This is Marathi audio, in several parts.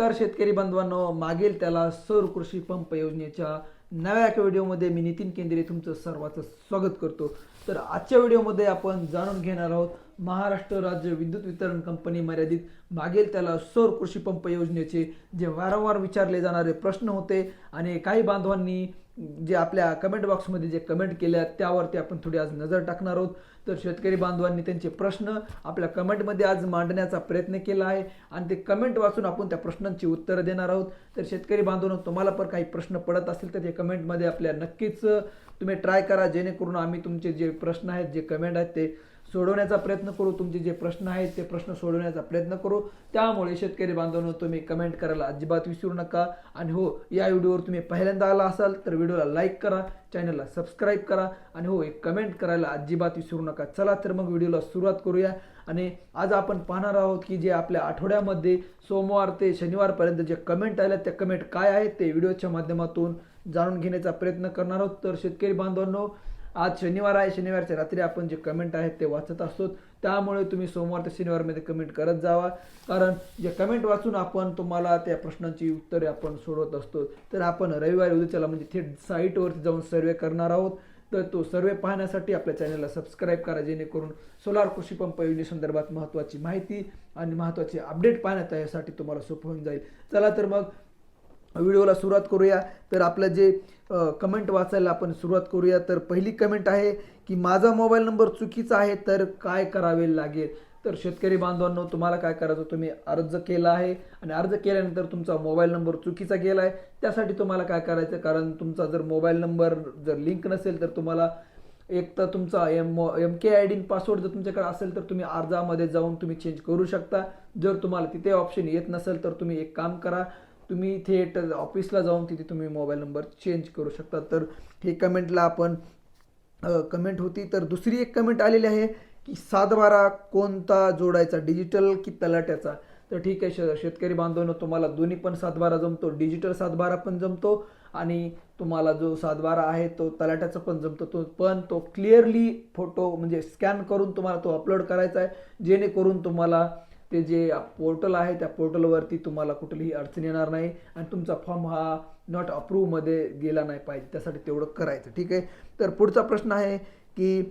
नमस्कार शेतकरी बांधवांनो. मागील त्याला सौर कृषी पंप योजनेच्या नव्या एका व्हिडिओमध्ये मी नितीन केंद्रे तुमचं सर्वांचं स्वागत करतो. तर आजच्या व्हिडिओमध्ये आपण जाणून घेणार आहोत महाराष्ट्र राज्य विद्युत वितरण कंपनी मर्यादित मागील त्याला सौर कृषी पंप योजनेचे जे वारंवार विचारले जाणारे प्रश्न होते आणि काही बांधवांनी जे आपल्या कमेंट बॉक्समध्ये जे कमेंट केल्या त्यावरती आपण थोडी आज नजर टाकणार आहोत. तर शेतकरी बांधवांनी त्यांचे प्रश्न आपल्या कमेंटमध्ये आज मांडण्याचा प्रयत्न केला आहे. आणि ते कमेंट वाचून आपण त्या प्रश्नांची उत्तरं देणार आहोत. तर शेतकरी बांधवांनो तुम्हाला पण काही प्रश्न पडत असतील तर ते कमेंटमध्ये आपल्या नक्कीच तुम्ही ट्राय करा. जेणेकरून आम्ही तुमचे जे प्रश्न आहेत जे कमेंट आहेत ते सोडवण्याचा प्रयत्न करू तुमचे जे प्रश्न आहेत ते प्रश्न सोडवण्याचा प्रयत्न करू. त्यामुळे शेतकरी बांधवांनो तुम्ही कमेंट करायला अजिबात विसरू नका. आणि हो या व्हिडिओवर तुम्ही पहिल्यांदा आला असाल तर व्हिडिओला लाईक करा चॅनलला सबस्क्राईब करा. आणि हो एक कमेंट करायला अजिबात विसरू नका. चला तर मग व्हिडिओला सुरुवात करूया. आणि आज आपण पाहणार आहोत की जे आपल्या आठवड्यामध्ये सोमवार ते शनिवारपर्यंत जे कमेंट आल्या त्या कमेंट काय आहेत ते व्हिडिओच्या माध्यमातून जाणून घेण्याचा प्रयत्न करणार आहोत. तर शेतकरी बांधवांनो आज शनिवार आहे शनिवारच्या रात्री आपण जे कमेंट आहेत ते वाचत असतो. त्यामुळे तुम्ही सोमवार ते शनिवारमध्ये कमेंट करत जावा. कारण जे कमेंट वाचून आपण तुम्हाला त्या प्रश्नांची उत्तरे आपण सोडवत असतो. तर आपण रविवारी उद्याच्याला म्हणजे थेट साईटवरती जाऊन सर्वे करणार आहोत. तर तो सर्वे पाहण्यासाठी आपल्या चॅनलला सबस्क्राईब करा जेणेकरून सोलार कृषी पंप योजनेसंदर्भात महत्त्वाची माहिती आणि महत्त्वाचे अपडेट पाहण्यात यासाठी तुम्हाला सोपं होऊन जाईल. चला तर मग व्हिडिओला सुरुवात करूया. तर आपलं जे कमेंट वाचायला आपण सुरुवात करूया. तर पहिली कमेंट आहे की माझा मोबाईल नंबर चुकीचा आहे तर काय करावे लागेल? तर शेतकरी बांधवांनो तुम्हाला काय करायचं? तुम्ही अर्ज केला आहे आणि अर्ज केल्यानंतर तुमचा मोबाईल नंबर चुकीचा गेला आहे त्यासाठी तुम्हाला काय करायचं? कारण तुमचा जर मोबाईल नंबर जर लिंक नसेल तर तुम्हाला एक तर तुमचा M M K I D password जर तुमच्याकडे असेल तर तुम्ही अर्जामध्ये जाऊन तुम्ही चेंज करू शकता. जर तुम्हाला तिथे ऑप्शन येत नसेल तर तुम्ही एक काम करा. तुम्ही थेट ऑफिसला जाऊन तिथे तुम्ही मोबाईल नंबर चेंज करू शकता. तर हे कमेंटला आपण कमेंट होती. तर दुसरी एक कमेंट आलेली आहे की सातबारा कोणता जोडायचा? डिजिटल की तलाट्याचा? तर ठीक आहे श शेतकरी बांधवांनो तुम्हाला दोन्ही पण सातबारा जमतो. डिजिटल सातबारा पण जमतो आणि तुम्हाला जो सातबारा आहे तो तलाट्याचा पण जमतो. तो पण तो क्लिअरली फोटो म्हणजे स्कॅन करून तुम्हाला तो अपलोड करायचा आहे. जेणेकरून तुम्हाला ते जे पोर्टल आहे त्या पोर्टलवरती तुम्हाला कुठलीही अडचण येणार नाही आणि तुमचा फॉर्म हा नॉट अप्रूव्हमध्ये गेला नाही पाहिजे त्यासाठी तेवढं करायचं ठीक आहे? तर पुढचा प्रश्न आहे की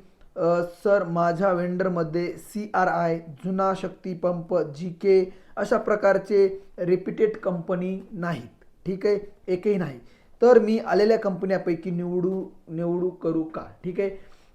सर माझ्या वेंडरमध्ये सी आर आय जुना शक्ती पंप जी के अशा प्रकारचे रिपिटेड कंपनी नाहीत ठीक आहे? एकही नाही. तर मी आलेल्या कंपन्यापैकी निवडू निवडू करू का ठीक आहे?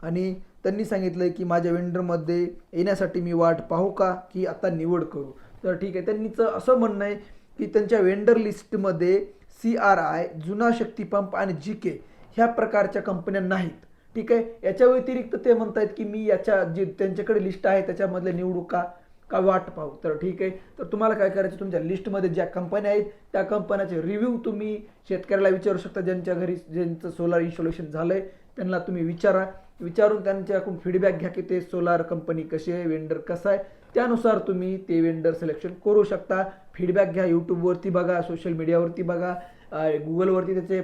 आणि त्यांनी सांगितलं की माझ्या वेंडरमध्ये येण्यासाठी मी वाट पाहू का की आता निवड करू. तर ठीक आहे त्यांनीचं असं म्हणणं आहे की त्यांच्या वेंडर लिस्टमध्ये सी आर आय जुना शक्ती पंप आणि जी के ह्या प्रकारच्या कंपन्या नाहीत. ठीक आहे याच्या व्यतिरिक्त ते म्हणत आहेत की मी याच्या जे त्यांच्याकडे लिस्ट आहे त्याच्यामधले निवडू का का वाट पाहू. तर ठीक आहे तर तुम्हाला काय करायचं तुमच्या लिस्टमध्ये ज्या कंपन्या आहेत त्या कंपन्याचे रिव्ह्यू तुम्ही शेतकऱ्याला विचारू शकता ज्यांच्या घरी ज्यांचं सोलार इन्स्टॉलेशन झालं आहे त्यांना तुम्ही विचारा. विचारून त्यांच्याकडून फीडबॅक घ्या की ते सोलार कंपनी कशी आहे वेंडर कसं आहे. त्यानुसार तुम्ही ते वेंडर सिलेक्शन करू शकता. फीडबॅक घ्या यूट्यूबवरती बघा सोशल मीडियावरती बघा गुगलवरती त्याचे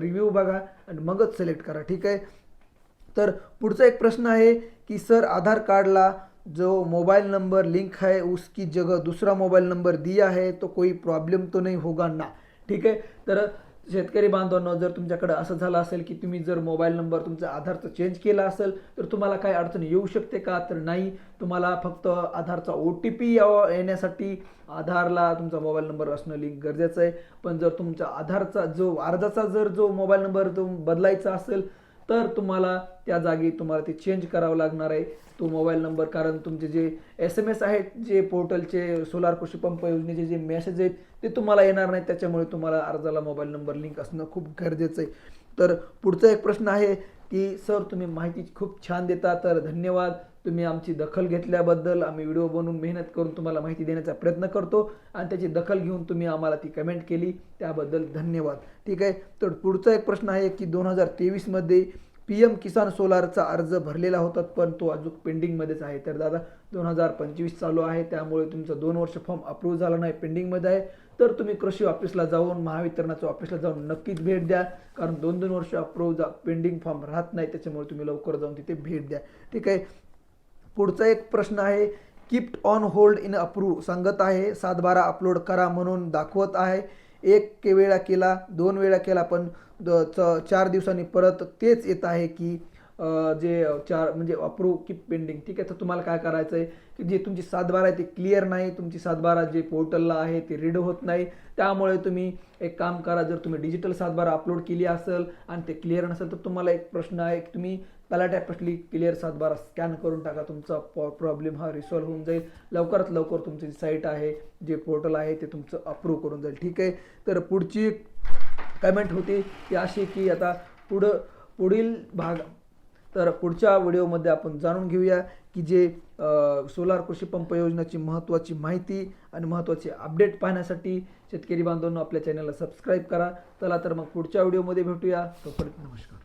रिव्ह्यू बघा आणि मगच सिलेक्ट करा ठीक आहे? तर पुढचा एक प्रश्न आहे की सर आधार कार्डला जो मोबाइल नंबर लिंक है उसकी जगह दूसरा मोबाइल नंबर दिया है तो कोई प्रॉब्लेम तो नहीं होगा ना? ठीक आहे? तर शेतकरी बांधवांनो जर तुमच्याकडं असं झालं असेल की तुम्ही जर मोबाईल नंबर तुमचा आधारचा चेंज केला असेल तर तुम्हाला काय अडचण येऊ शकते का? तर नाही. तुम्हाला फक्त आधारचा ओ टी पी येण्यासाठी आधारला तुमचा मोबाईल नंबर असणं लिंक गरजेचं आहे. पण जर तुमचा आधारचा जो अर्जाचा जर जो मोबाईल नंबर तो बदलायचा असेल तर तुम्हाला त्या जागी तुम्हाला ते चेंज करावं लागणार आहे. तो मोबाईल नंबर कारण तुमचे जे एस एम एस आहेत जे पोर्टलचे सोलार कृषी पंप योजनेचे जे मेसेज आहेत ते तुम्हाला येणार नाहीत त्याच्यामुळे तुम्हाला अर्जाला मोबाईल नंबर लिंक असणं खूप गरजेचं आहे. तर पुढचा एक प्रश्न आहे की सर तुम्ही माहिती खूप छान देता तर धन्यवाद. तुम्ही आमची दखल घेतल्याबद्दल आम्ही व्हिडिओ बनवून मेहनत करून तुम्हाला माहिती देण्याचा प्रयत्न करतो आणि त्याची दखल घेऊन तुम्ही आम्हाला ती कमेंट केली. त्याबद्दल धन्यवाद. ठीक आहे? तर पुढचा एक प्रश्न आहे की दोन हजार तेवीसमध्ये पी एम किसान सोलारचा अर्ज भरलेला होता पण तो अजून पेंडिंगमध्येच आहे. तर दादा दोन हजार पंचवीस चालू आहे. त्यामुळे तुमचा दोन वर्ष फॉर्म अप्रूव्ह झाला नाही पेंडिंगमध्ये आहे. तर तुम्ही कृषी ऑफिसला जाऊन महावितरणाच्या ऑफिसला जाऊन नक्कीच भेट द्या. कारण दोन दोन वर्ष अप्रूव्ह जा पेंडिंग फॉर्म राहत नाही त्याच्यामुळे तुम्ही लवकर जाऊन तिथे भेट द्या. ठीक आहे? पुढचा एक प्रश्न आहे kept on hold in approve सांगत आहे सातबारा अपलोड करा म्हणून दाखवत आहे. एक वेळा केला दोन वेळा केला पण द- च- चार दिवसांनी परत तेच येत आहे की जे चार म्हणजे अप्रूव्ह की पेंडिंग ठीक आहे तर तुम्हाला काय करायचं आहे की जे तुमची सातबारा आहे ते क्लिअर नाही तुमची सातबारा जे पोर्टलला आहे ते रीड होत नाही. त्यामुळे तुम्ही एक काम करा जर तुम्ही डिजिटल सातबारा अपलोड केली असेल आणि ते क्लिअर नसेल तर तुम्हाला एक प्रश्न आहे की तुम्ही पहिला टॅपसली क्लिअर सातबारा स्कॅन करून टाका. तुमचा प्रॉब्लेम हा रिसॉल्व्ह होऊन जाईल. लवकरात लवकर तुमची साईट आहे जे पोर्टल आहे ते तुमचं अप्रूव्ह करून जाईल. ठीक आहे? तर पुढची कमेंट होती ती अशी की आता पुढं पुढील भाग तर पुढच्या व्हिडिओमध्ये आपण जाणून घेऊया की जे सोलार कृषी पंप योजनेची महत्त्वाची माहिती आणि महत्त्वाचे अपडेट पाहण्यासाठी शेतकरी बांधवांनो आपल्या चॅनलला सबस्क्राईब करा. चला तर मग पुढच्या व्हिडिओमध्ये भेटूया. तोपर्यंत नमस्कार.